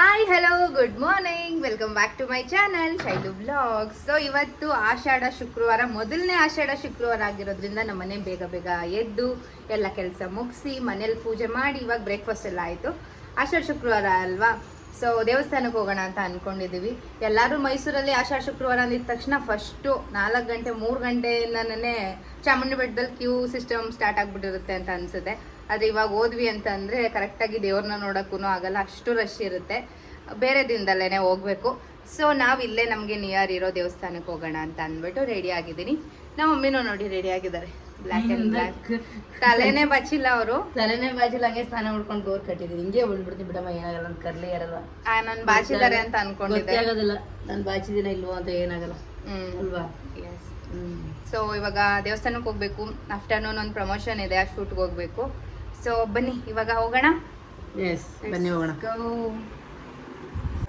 Hi hello good morning welcome back to my channel Shailu blog so ಇವತ್ತು ಆಷಾಢ ಶುಕ್ರವಾರ, ಮೊದಲನೇ ಆಷಾಢ ಶುಕ್ರವಾರ ಆಗಿರೋದ್ರಿಂದ ನಮ್ಮ ಮನೆ ಬೇಗ ಬೇಗ ಎದ್ದು ಎಲ್ಲ ಕೆಲಸ ಮುಗಿಸಿ, ಮನೇಲಿ ಪೂಜೆ ಮಾಡಿ, ಇವಾಗ ಬ್ರೇಕ್ಫಾಸ್ಟ್ ಎಲ್ಲ ಆಯಿತು. ಆಷಾಢ ಶುಕ್ರವಾರ ಅಲ್ವಾ? ಸೊ ದೇವಸ್ಥಾನಕ್ಕೆ ಹೋಗೋಣ ಅಂತ ಅಂದ್ಕೊಂಡಿದ್ದೀವಿ ಎಲ್ಲರೂ ಮೈಸೂರಲ್ಲಿ ಆಷಾಢ ಶುಕ್ರವಾರ ಅಂದಿದ ತಕ್ಷಣ ಫಸ್ಟು ನಾಲ್ಕು ಗಂಟೆ, ಮೂರು ಗಂಟೆಯಿಂದನೇ ಚಾಮುಂಡಿ ಬೆಟ್ಟದಲ್ಲಿ ಕ್ಯೂ ಸಿಸ್ಟಮ್ ಸ್ಟಾರ್ಟ್ ಆಗಿಬಿಟ್ಟಿರುತ್ತೆ ಅಂತ ಅನಿಸುತ್ತೆ. ಆದರೆ ಇವಾಗ ಹೋದ್ವಿ ಅಂತಂದರೆ ಕರೆಕ್ಟಾಗಿ ದೇವ್ರನ್ನ ನೋಡೋಕ್ಕೂ ಆಗಲ್ಲ ಅಷ್ಟು ರಶ್ ಇರುತ್ತೆ. ಬೇರೆ ದಿನದಲ್ಲೇ ಹೋಗಬೇಕು. ಸೊ ನಾವು ಇಲ್ಲೇ ನಮಗೆ ನಿಯರ್ ಇರೋ ದೇವಸ್ಥಾನಕ್ಕೆ ಹೋಗೋಣ ಅಂತ ಅಂದ್ಬಿಟ್ಟು ರೆಡಿ ಆಗಿದ್ದೀನಿ. ನಮ್ಮ ಮಮ್ಮಿನೂ ನೋಡಿ ರೆಡಿ ಆಗಿದ್ದಾರೆ. ಬ್ಲ್ಯಾಕ್ ಅಂಡ್ ಬ್ಲ್ಯಾಕ್ ತಲೆನೇ ಬಚ್ಚಿಲ್ಲ ಅವರು. ತಲೆನೇ ಬಾಚಿಲ್ಲ ಹಂಗೆ ಸ್ನಾನ ಮಾಡ್ಕೊಂಡು ಗೋರ್ ಕಟ್ಟಿದ್ದೀನಿ. ಹಿಂಗೆ ಉಳ್ಬಿಡ್ತೀನಿ ಬಿಡಮ್ಮ ಏನಾಗಲ್ಲ ಅಂತ ಕರ್ಲಿ ಇರಲ್ಲ. ನಾನು ಬಾಚಿದ್ದಾರೆ ಅಂತ ಅನ್ಕೊಂಡಿದ್ದೆ. ಆಗೋದಿಲ್ಲ ನಾನು ಬಾಚಿದಿನ ಇಲ್ವೋ ಅಂತ ಏನಾಗಲ್ಲ. ಹ್ಮ್. ಅಲ್ವಾ? ಎಸ್ ಸೊ ಇವಾಗ ದೇವಸ್ಥಾನಕ್ಕೆ ಹೋಗ್ಬೇಕು. ಆಫ್ಟರ್ನೂನ್ ಒಂದು ಪ್ರಮೋಷನ್ ಇದೆ ಆ ಶೂಟ್ಗೆ ಹೋಗ್ಬೇಕು. ಸೊ ಬನ್ನಿ ಇವಾಗ ಹೋಗೋಣ? ಎಸ್ ಬನ್ನಿ ಹೋಗೋಣ.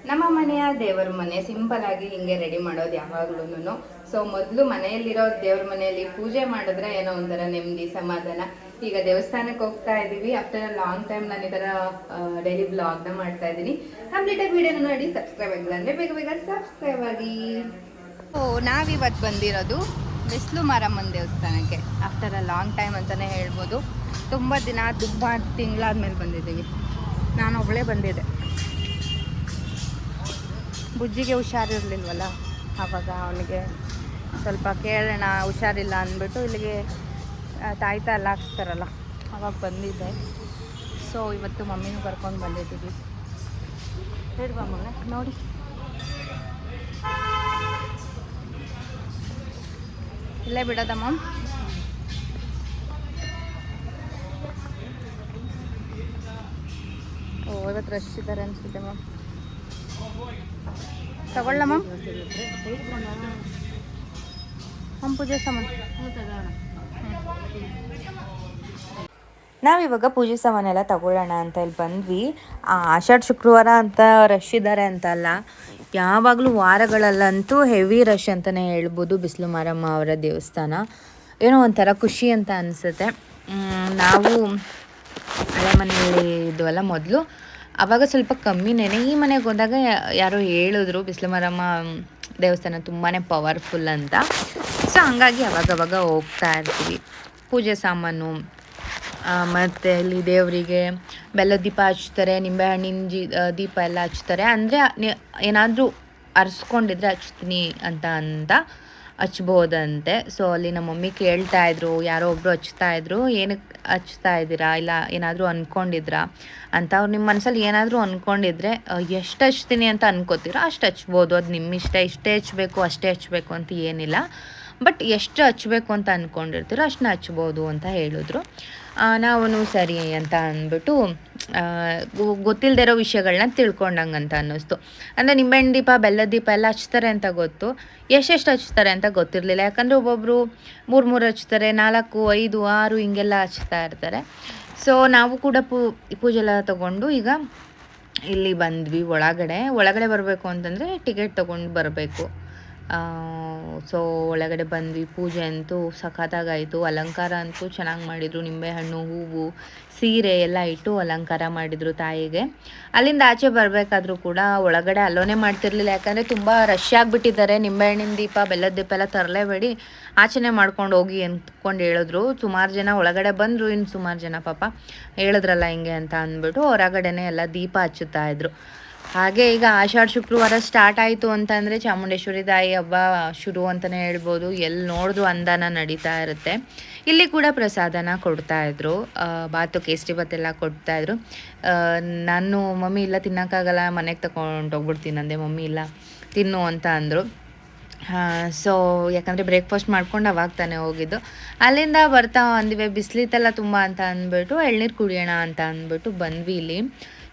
ನಮ್ಮ ಮನೆಯ ದೇವರ ಮನೆ ಸಿಂಪಲ್ ಆಗಿ ಹಿಂಗೆ ರೆಡಿ ಮಾಡೋದು ಯಾವಾಗ್ಲೂ ಸೊ ಮೊದಲು ಮನೆಯಲ್ಲಿರೋ ದೇವ್ರ ಮನೆಯಲ್ಲಿ ಪೂಜೆ ಮಾಡಿದ್ರೆ ಏನೋ ಒಂಥರ ನೆಮ್ಮದಿ ಸಮಾಧಾನ. ಈಗ ದೇವಸ್ಥಾನಕ್ಕೆ ಹೋಗ್ತಾ ಇದ್ದೀವಿ ಆಫ್ಟರ್ ಅ ಲಾಂಗ್ ಟೈಮ್ ನಾನು ಈ ಥರ ಡೈಲಿ ಬ್ಲಾಗ್ನ ಮಾಡ್ತಾ ಇದ್ದೀನಿ. ಕಂಪ್ಲೀಟಾಗಿ ವಿಡಿಯೋನ ನೋಡಿ ಸಬ್ಸ್ಕ್ರೈಬ್ ಆಗಿಲ್ಲ ಅಂದರೆ ಬೇಗ ಬೇಗ ಸಬ್ಸ್ಕ್ರೈಬ್ ಆಗಿ. ಓ ನಾವಿವತ್ತು ಬಂದಿರೋದು ಬಿಸಿಲು ಮಾರಮ್ಮನ ದೇವಸ್ಥಾನಕ್ಕೆ. ಆಫ್ಟರ್ ಅ ಲಾಂಗ್ ಟೈಮ್ ಅಂತಲೇ ಹೇಳ್ಬೋದು. ತುಂಬ ದಿನ ತುಂಬ ತಿಂಗಳಾದ್ಮೇಲೆ ಬಂದಿದ್ದೀವಿ. ನಾನು ಒಬ್ಬಳೇ ಬಂದಿದ್ದೆ. ಬುಜ್ಜಿಗೆ ಹುಷಾರಿರಲಿಲ್ವಲ್ಲ? ಆವಾಗ ಅವನಿಗೆ ಸ್ವಲ್ಪ ಕೇಳೋಣ, ಹುಷಾರಿಲ್ಲ ಅಂದ್ಬಿಟ್ಟು ಇಲ್ಲಿಗೆ ತಾಯ್ತ ಎಲ್ಲ ಹಾಕ್ಸ್ತಾರಲ್ಲ, ಅವಾಗ ಬಂದಿದ್ದೆ. ಸೊ ಇವತ್ತು ಮಮ್ಮಿನೂ ಕರ್ಕೊಂಡು ಬಂದಿದ್ದೀವಿ. ಹೇಳ್ಬಾ ಮನೆ ನೋಡಿ. ಇಲ್ಲೇ ಬಿಡೋದಮ್ಮ ಇವತ್ತು ರಶ್ ಇದ್ದಾರೆ ಅನಿಸುತ್ತೆ ಮ್ಯಾಮ್ ತಗೊಳ್ಳ ಮ್ಯಾಮ್ ಮ್ಯಾಮ್ ಪೂಜೆ ಸಾಮಾನು. ನಾವಿವಾಗ ಪೂಜೆ ಸಾಮಾನೆಲ್ಲ ತಗೊಳ್ಳೋಣ ಅಂತ ಇಲ್ಲಿ ಬಂದ್ವಿ. ಆ, ಆಷಾಢ ಶುಕ್ರವಾರ ಅಂತ ರಶ್ ಇದ್ದಾರೆ ಅಂತ ಅಲ್ಲ ಯಾವಾಗಲೂ ವಾರಗಳಲ್ಲಂತೂ ಹೆವಿ ರಶ್ ಅಂತಲೇ ಹೇಳ್ಬೋದು ಬಿಸಿಲು ಮಾರಮ್ಮ ಅವರ ದೇವಸ್ಥಾನ. ಏನೋ ಒಂಥರ ಖುಷಿ ಅಂತ ಅನಿಸುತ್ತೆ. ನಾವು ಹಳೆ ಮನೆಯಲ್ಲಿ ಇದ್ವಲ್ಲ ಮೊದಲು ಆವಾಗ ಸ್ವಲ್ಪ ಕಮ್ಮಿನೇನೆ ಈ ಮನೆಗೆ ಹೋದಾಗ ಯಾರೋ ಹೇಳಿದ್ರು, ಬಿಸ್ಲಮರಮ್ಮ ದೇವಸ್ಥಾನ ತುಂಬಾ ಪವರ್ಫುಲ್ ಅಂತ. ಸೊ ಹಂಗಾಗಿ ಅವಾಗವಾಗ ಹೋಗ್ತಾ ಇರ್ತೀವಿ. ಪೂಜೆ ಸಾಮಾನು ಮತ್ತು ಅಲ್ಲಿ ದೇವರಿಗೆ ಬೆಲ್ಲದ ದೀಪ ಹಚ್ತಾರೆ, ನಿಂಬೆಹಣ್ಣಿನ ಜಿ ದೀಪ ಎಲ್ಲ ಹಚ್ತಾರೆ. ಅಂದರೆ ಏನಾದರೂ ಅರ್ಸ್ಕೊಂಡಿದ್ರೆ ಹಚ್ತೀನಿ ಅಂತ ಅಂತ ಹಚ್ಬೋದಂತೆ. ಸೊ ಅಲ್ಲಿ ನಮ್ಮ ಮಮ್ಮಿ ಕೇಳ್ತಾ ಇದ್ರು, ಯಾರೋ ಒಬ್ರು ಹಚ್ತಾ ಇದ್ರು ಏನಕ್ಕೆ ಹಚ್ತಾ ಇದ್ದೀರಾ? ಇಲ್ಲ, ಏನಾದರೂ ಅಂದ್ಕೊಂಡಿದ್ರಾ ಅಂತ ಅವ್ರು ನಿಮ್ಮ ಮನಸ್ಸಲ್ಲಿ ಏನಾದರೂ ಅಂದ್ಕೊಂಡಿದ್ರೆ ಎಷ್ಟು ಹಚ್ತೀನಿ ಅಂತ ಅನ್ಕೋತೀರೋ ಅಷ್ಟು ಹಚ್ಬೋದು. ಅದು ನಿಮ್ಮ ಇಷ್ಟ, ಇಷ್ಟೇ ಹಚ್ಬೇಕು, ಅಷ್ಟೇ ಹಚ್ಬೇಕು ಅಂತ ಏನಿಲ್ಲ. ಬಟ್ ಎಷ್ಟು ಹಚ್ಬೇಕು ಅಂತ ಅಂದ್ಕೊಂಡಿರ್ತೀರೋ ಅಷ್ಟನ್ನ ಹಚ್ಬೋದು ಅಂತ ಹೇಳಿದ್ರು. ನಾವು ಸರಿ ಅಂತ ಅಂದ್ಬಿಟ್ಟು ಗೊತ್ತಿಲ್ಲದೆ ಇರೋ ವಿಷಯಗಳನ್ನ ತಿಳ್ಕೊಂಡಂಗೆ ಅಂತ ಅನ್ನಿಸ್ತು. ಅಂದರೆ ನಿಂಬೆಹಣ್ಣು ದೀಪ, ಬೆಲ್ಲದ ದೀಪ ಎಲ್ಲ ಹಚ್ತಾರೆ ಅಂತ ಗೊತ್ತು. ಎಷ್ಟೆಷ್ಟು ಹಚ್ತಾರೆ ಅಂತ ಗೊತ್ತಿರಲಿಲ್ಲ. ಯಾಕಂದರೆ ಒಬ್ಬೊಬ್ಬರು ಮೂರು ಮೂರು ಹಚ್ತಾರೆ, ನಾಲ್ಕು, ಐದು, ಆರು ಹಿಂಗೆಲ್ಲ ಹಚ್ತಾ ಇರ್ತಾರೆ. ಸೊ ನಾವು ಕೂಡ ಪೂ ಪೂಜೆಲ್ಲ ತೊಗೊಂಡು ಈಗ ಇಲ್ಲಿ ಬಂದ್ವಿ ಒಳಗಡೆ. ಒಳಗಡೆ ಬರಬೇಕು ಅಂತಂದರೆ ಟಿಕೆಟ್ ತೊಗೊಂಡು ಬರಬೇಕು. ಸೊ ಒಳಗಡೆ ಬಂದ್ವಿ, ಪೂಜೆ ಅಂತೂ ಸಖತ್ತಾಗಾಯಿತು, ಅಲಂಕಾರ ಅಂತೂ ಚೆನ್ನಾಗಿ ಮಾಡಿದರು, ನಿಂಬೆಹಣ್ಣು, ಹೂವು, ಸೀರೆ ಎಲ್ಲ ಇಟ್ಟು ಅಲಂಕಾರ ಮಾಡಿದರು ತಾಯಿಗೆ. ಅಲ್ಲಿಂದ ಆಚೆ ಬರಬೇಕಾದ್ರೂ ಕೂಡ ಒಳಗಡೆ ಅಲ್ಲೋನೇ ಮಾಡ್ತಿರ್ಲಿಲ್ಲ, ಯಾಕಂದರೆ ತುಂಬ ರಶ್ ಆಗಿಬಿಟ್ಟಿದ್ದಾರೆ, ನಿಂಬೆಹಣ್ಣಿನ ದೀಪ, ಬೆಲ್ಲದ ದೀಪ ಎಲ್ಲ ತರಲೇಬೇಡಿ, ಆಚೆನೇ ಮಾಡ್ಕೊಂಡು ಹೋಗಿ ಅಂದ್ಕೊಂಡು ಹೇಳಿದ್ರು. ಸುಮಾರು ಜನ ಒಳಗಡೆ ಬಂದರು, ಇನ್ನು ಸುಮಾರು ಜನ ಪಾಪ ಹೇಳಿದ್ರಲ್ಲ ಹಿಂಗೆ ಅಂತ ಅಂದ್ಬಿಟ್ಟು ಹೊರಗಡೆನೇ ಎಲ್ಲ ದೀಪ ಹಚ್ಚುತ್ತಾ ಇದ್ರು. ಹಾಗೆ ಈಗ ಆಷಾಢ ಶುಕ್ರವಾರ ಸ್ಟಾರ್ಟ್ ಆಯಿತು ಅಂತಂದರೆ ಚಾಮುಂಡೇಶ್ವರಿ ತಾಯಿ ಹಬ್ಬ ಶುರು ಅಂತಲೇ ಹೇಳ್ಬೋದು. ಎಲ್ಲಿ ನೋಡಿದ್ರು ಅಂದಾನ ನಡೀತಾ ಇರುತ್ತೆ. ಇಲ್ಲಿ ಕೂಡ ಪ್ರಸಾದನ ಕೊಡ್ತಾ ಇದ್ರು. ಆ, ಬಾತು ಕೇಸರಿ ಬಾತ್ ಎಲ್ಲ ಕೊಡ್ತಾ ಇದ್ರು. ನಾನು ಮಮ್ಮಿ ಇಲ್ಲ ತಿನ್ನೋಕ್ಕಾಗಲ್ಲ ಮನೆಗೆ ತಗೊಂಡು ಹೋಗ್ಬಿಡ್ತೀನಿ. ಅಂದೆ ಮಮ್ಮಿ ಇಲ್ಲ ತಿನ್ನು ಅಂತ ಅಂದರು. ಸೊ ಯಾಕಂದರೆ ಬ್ರೇಕ್ಫಾಸ್ಟ್ ಮಾಡ್ಕೊಂಡು ಅವಾಗ ತಾನೇ ಹೋಗಿದ್ದು. ಅಲ್ಲಿಂದ ಬರ್ತಾ ಅಂದಿವೆ ಬಿಸಿಲಿತ್ತಲ್ಲ ತುಂಬ ಅಂತ ಅಂದ್ಬಿಟ್ಟು ಎಳ್ನೀರು ಕುಡಿಯೋಣ ಅಂತ ಅಂದ್ಬಿಟ್ಟು ಬಂದ್ವಿ ಇಲ್ಲಿ.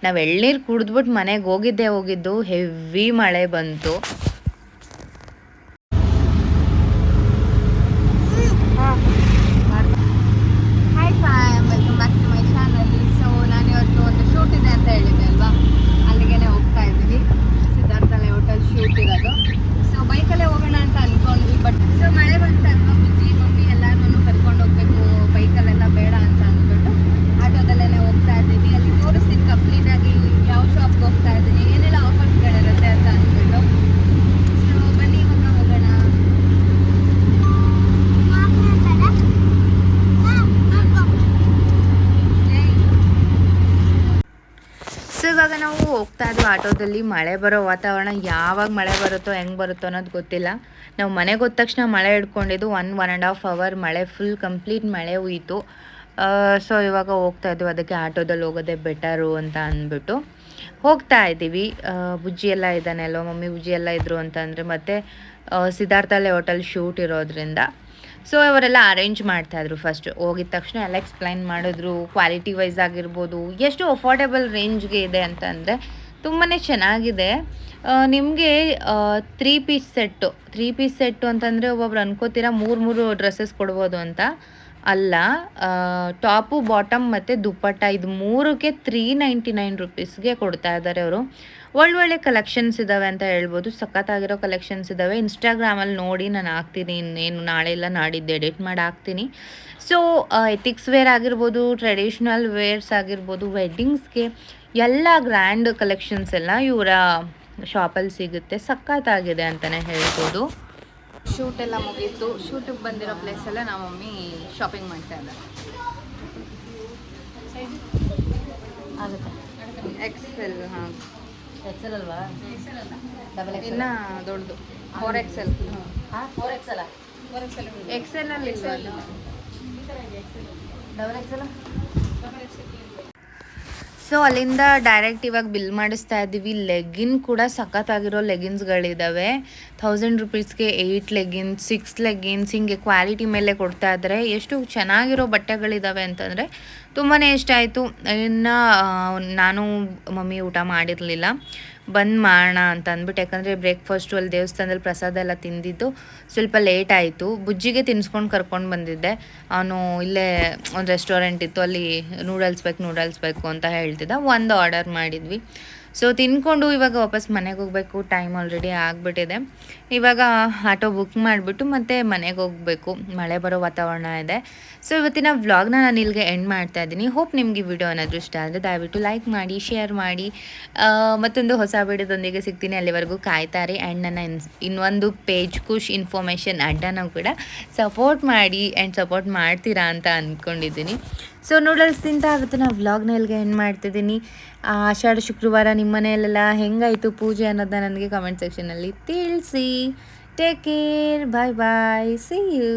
ನಾವು ಎಳ್ನೀರು ಕುಡಿದ್ಬಿಟ್ಟು ಮನೆಗೆ ಹೋಗಿದ್ದೆ ಹೋಗಿದ್ದು ಹೆವಿ ಮಳೆ ಬಂತು hi Foy welcome back to my channel so ನಾನು ಇವತ್ತು ಒಂದು ಶೂಟ್ ಇದೆ ಅಂತ ಹೇಳಿದ್ದೆ ಅಲ್ವಾ ಅಲ್ಲಿಗೆ ಹೋಗ್ತಾ ಇದ್ದೀವಿ ಸಿದ್ಧಾರ್ಥಲೆ ಹೋಟೆಲ್ ಶೂಟ್ ಇರೋದು ಸೊ ಬೈಕಲ್ಲೇ ಹೋಗೋಣ ಅಂತ ಅನ್ಕೊಂಡ್ವಿ ಬಟ್ ಸೊ ಮಳೆ ಬಂತಲ್ವಾ ಬುಜ್ಜಿ ಮಮ್ಮಿ ಎಲ್ಲರೂ ಕರ್ಕೊಂಡು ಹೋಗ್ಬೇಕು ಬೈಕಲ್ಲೆಲ್ಲ ಬೇಡ ಅಂತ ಅಂದ್ಬಿಟ್ಟು ಆಟೋದಲ್ಲೇ ಹೋಗ್ತಾ ಇದ್ದೀವಿ ಅಲ್ಲಿ ತೋರಿಸ್ತೀನಿ ಕಂಪ್ಲೀಟಾಗಿ ಯಾವ ಶಾಪ್ಗೆ ಹೋಗ್ತಾ ಇದ್ದೀನಿ ಏನೆಲ್ಲ ನಾವು ಹೋಗ್ತಾ ಇದ್ವಿ ಆಟೋದಲ್ಲಿ. ಮಳೆ ಬರೋ ವಾತಾವರಣ ಯಾವಾಗ ಮಳೆ ಬರುತ್ತೋ, ಹೆಂಗೆ ಬರುತ್ತೋ ಅನ್ನೋದು ಗೊತ್ತಿಲ್ಲ. ನಾವು ಮನೆಗೆ ಹೋದ ತಕ್ಷಣ ಮಳೆ ಹಿಡ್ಕೊಂಡಿದ್ದು one one and half hour ಮಳೆ ಫುಲ್ ಕಂಪ್ಲೀಟ್ ಮಳೆ ಹುಯ್ತು ಸೊ ಇವಾಗ ಹೋಗ್ತಾ ಇದ್ವಿ. ಅದಕ್ಕೆ ಆಟೋದಲ್ಲಿ ಹೋಗೋದೇ ಬೆಟರು ಅಂತ ಅಂದ್ಬಿಟ್ಟು ಹೋಗ್ತಾ ಇದ್ದೀವಿ. ಬುಜ್ಜಿ ಎಲ್ಲ ಇದ್ದಾನೆ ಅಲ್ವ ಮಮ್ಮಿ? ಬುಜ್ಜಿ ಎಲ್ಲ ಇದ್ರು ಅಂತಂದರೆ ಮತ್ತು ಸಿದ್ಧಾರ್ಥಲ್ಲೇ ಹೋಟೆಲ್ ಶೂಟ್ ಇರೋದ್ರಿಂದ. ಸೊ ಅವರೆಲ್ಲ ಅರೇಂಜ್ ಮಾಡ್ತಾಯಿದ್ರು ಫಸ್ಟ್ ಹೋಗಿದ ತಕ್ಷಣ ಎಲ್ಲ ಎಕ್ಸ್ಪ್ಲೈನ್ ಮಾಡಿದ್ರು ಕ್ವಾಲಿಟಿ ವೈಸ್ ಆಗಿರ್ಬೋದು, ಎಷ್ಟು ಅಫೋರ್ಡೆಬಲ್ ರೇಂಜ್ಗೆ ಇದೆ ಅಂತ ಅಂದರೆ ತುಂಬಾ ಚೆನ್ನಾಗಿದೆ. ನಿಮಗೆ three piece set three piece set ಅಂತಂದರೆ ಒಬ್ಬೊಬ್ರು ಅನ್ಕೋತೀರಾ ಮೂರು ಮೂರು ಡ್ರೆಸ್ಸಸ್ ಕೊಡ್ಬೋದು ಅಂತ. ಅಲ್ಲ ಟಾಪು, ಬಾಟಮ್ ಮತ್ತು ದುಪ್ಪಟ್ಟ ಇದು ಮೂರಕ್ಕೆ ತ್ರೀ ನೈಂಟಿ ನೈನ್ ರುಪೀಸ್ಗೆ ಕೊಡ್ತಾ ಇದ್ದಾರೆ ಅವರು. ಒಳ್ಳೊಳ್ಳೆ ಕಲೆಕ್ಷನ್ಸ್ ಇದ್ದಾವೆ ಅಂತ ಹೇಳ್ಬೋದು. ಸಖತ್ತಾಗಿರೋ ಕಲೆಕ್ಷನ್ಸ್ ಇದ್ದಾವೆ ಇನ್ಸ್ಟಾಗ್ರಾಮಲ್ಲಿ ನೋಡಿ ನಾನು ಹಾಕ್ತೀನಿ. ಇನ್ನೇನು ನಾಳೆ ಎಲ್ಲ ನಾಡಿದ್ದು ಎಡಿಟ್ ಮಾಡಿ ಹಾಕ್ತೀನಿ. ಸೊ ಎಥಿಕ್ಸ್ ವೇರ್ ಆಗಿರ್ಬೋದು ಟ್ರೆಡಿಷ್ನಲ್ ವೇರ್ಸ್ ಆಗಿರ್ಬೋದು ವೆಡ್ಡಿಂಗ್ಸ್ಗೆ ಎಲ್ಲ ಗ್ರ್ಯಾಂಡ್ ಕಲೆಕ್ಷನ್ಸ್ ಎಲ್ಲ ಇವರ ಶಾಪಲ್ಲಿ ಸಿಗುತ್ತೆ. ಸಖತ್ತಾಗಿದೆ ಅಂತಲೇ ಹೇಳ್ಬೋದು. ಶೂಟ್ ಎಲ್ಲ ಮುಗೀತು. ಶೂಟಿಗೆ ಬಂದಿರೋ ಪ್ಲೇಸೆಲ್ಲ ನಮ್ಮ ಮಮ್ಮಿ ಶಾಪಿಂಗ್ ಮಾಡ್ತಾ ಇದ್ದಾರೆ ಎಕ್ಸೆಲ್ ಹಾಂ. ಎಕ್ಸೆಲ್ ಅಲ್ವಾ? ಡಬಲ್ ಎಕ್ಸೆಲ್ ಇನ್ನು ದೊಡ್ಡದು. ಫೋರ್ ಎಕ್ಸೆಲ್ ಹಾಂ ಫೋರ್ ಎಕ್ಸೆಲ್ ಎಕ್ಸೆಲಲ್ಲಿ ಡಬಲ್ ಎಕ್ಸೆಲ್ ಸೊ ಅಲ್ಲಿಂದ ಡೈರೆಕ್ಟ್ ಇವಾಗ ಬಿಲ್ ಮಾಡಿಸ್ತಾ ಇದ್ದೀವಿ. ಲೆಗಿನ್ ಕೂಡ ಸಖತ್ತಾಗಿರೋ ಲೆಗಿನ್ಸ್ಗಳಿದ್ದಾವೆ ಥೌಸಂಡ್ ರುಪೀಸ್ಗೆ ಏಯ್ಟ್ ಲೆಗಿನ್ಸ್ ಸಿಕ್ಸ್ ಲೆಗಿನ್ಸ್ ಹಿಂಗೆ ಕ್ವಾಲಿಟಿ ಮೇಲೆ ಕೊಡ್ತಾ ಇದ್ದಾರೆ. ಎಷ್ಟು ಚೆನ್ನಾಗಿರೋ ಬಟ್ಟೆಗಳಿದ್ದಾವೆ ಅಂತಂದರೆ ತುಂಬಾ ಇಷ್ಟ ಆಯಿತು. ಇನ್ನು ನಾನು, ಮಮ್ಮಿ ಊಟ ಮಾಡಿರಲಿಲ್ಲ. ಬಂದ್ ಮಾಡೋಣ ಅಂತ ಅಂದ್ಬಿಟ್ಟು, ಯಾಕಂದರೆ ಬ್ರೇಕ್ಫಾಸ್ಟು ಅಲ್ಲಿ ದೇವಸ್ಥಾನದಲ್ಲಿ ಪ್ರಸಾದ ಎಲ್ಲ ತಿಂದಿದ್ದು, ಸ್ವಲ್ಪ ಲೇಟ್ ಆಯಿತು. ಬುಜ್ಜಿಗೆ ತಿನ್ಸ್ಕೊಂಡು ಕರ್ಕೊಂಡು ಬಂದಿದ್ದೆ. ಅವನು ಇಲ್ಲೇ ಒಂದು ರೆಸ್ಟೋರೆಂಟ್ ಇತ್ತು, ಅಲ್ಲಿ ನೂಡಲ್ಸ್ ಬೇಕು ನೂಡಲ್ಸ್ ಬೇಕು ಅಂತ ಹೇಳ್ತಿದ್ದ. ಒಂದು ಆರ್ಡರ್ ಮಾಡಿದ್ವಿ. ಸೊ ತಿನ್ಕೊಂಡು ಇವಾಗ ವಾಪಸ್ ಮನೆಗೆ ಹೋಗಬೇಕು. ಟೈಮ್ ಆಲ್ರೆಡಿ ಆಗಿಬಿಟ್ಟಿದೆ. ಇವಾಗ ಆಟೋ ಬುಕ್ ಮಾಡಿಬಿಟ್ಟು ಮತ್ತೆ ಮನೆಗೆ ಹೋಗಬೇಕು. ಮಳೆ ಬರೋ ವಾತಾವರಣ ಇದೆ. ಸೊ ಇವತ್ತಿನ ವ್ಲಾಗ್ನ ನಾನು ಇಲ್ಲಿಗೆ ಎಂಡ್ ಮಾಡ್ತಾ ಇದ್ದೀನಿ. ಹೋಪ್ ನಿಮಗೆ ವಿಡಿಯೋ ಅನ್ನೋದು ಇಷ್ಟ ಆದರೆ ದಯವಿಟ್ಟು ಲೈಕ್ ಮಾಡಿ ಶೇರ್ ಮಾಡಿ. ಮತ್ತೊಂದು ಹೊಸ ವಿಡಿಯೋದೊಂದಿಗೆ ಸಿಗ್ತೀನಿ. ಅಲ್ಲಿವರೆಗೂ ಕಾಯ್ತಾರೆ. ಆ್ಯಂಡ್ ನನ್ನ ಇನ್ಸ್ ಇನ್ನೊಂದು ಪೇಜ್ ಖುಷ್ ಇನ್ಫಾರ್ಮೇಷನ್ ಅಡ್ಡನೂ ಕೂಡ ಸಪೋರ್ಟ್ ಮಾಡಿ ಆ್ಯಂಡ್ ಸಪೋರ್ಟ್ ಮಾಡ್ತೀರಾ ಅಂತ ಅಂದ್ಕೊಂಡಿದ್ದೀನಿ ಸೊ ನೂಡಲ್ಸ್ ತಿಂತ ಇವತ್ತಿನ ವ್ಲಾಗ್ನ ಇಲ್ಲಿಗೆ ಎಂಡ್ ಮಾಡ್ತಿದ್ದೀನಿ. ಆಷಾಢ ಶುಕ್ರವಾರ ನಿಮ್ಮ ಮನೆಯಲ್ಲೆಲ್ಲ ಹೆಂಗಾಯಿತು ಪೂಜೆ ಅನ್ನೋದನ್ನ ನನಗೆ ಕಮೆಂಟ್ ಸೆಕ್ಷನಲ್ಲಿ ತಿಳಿಸಿ. Take care bye bye see you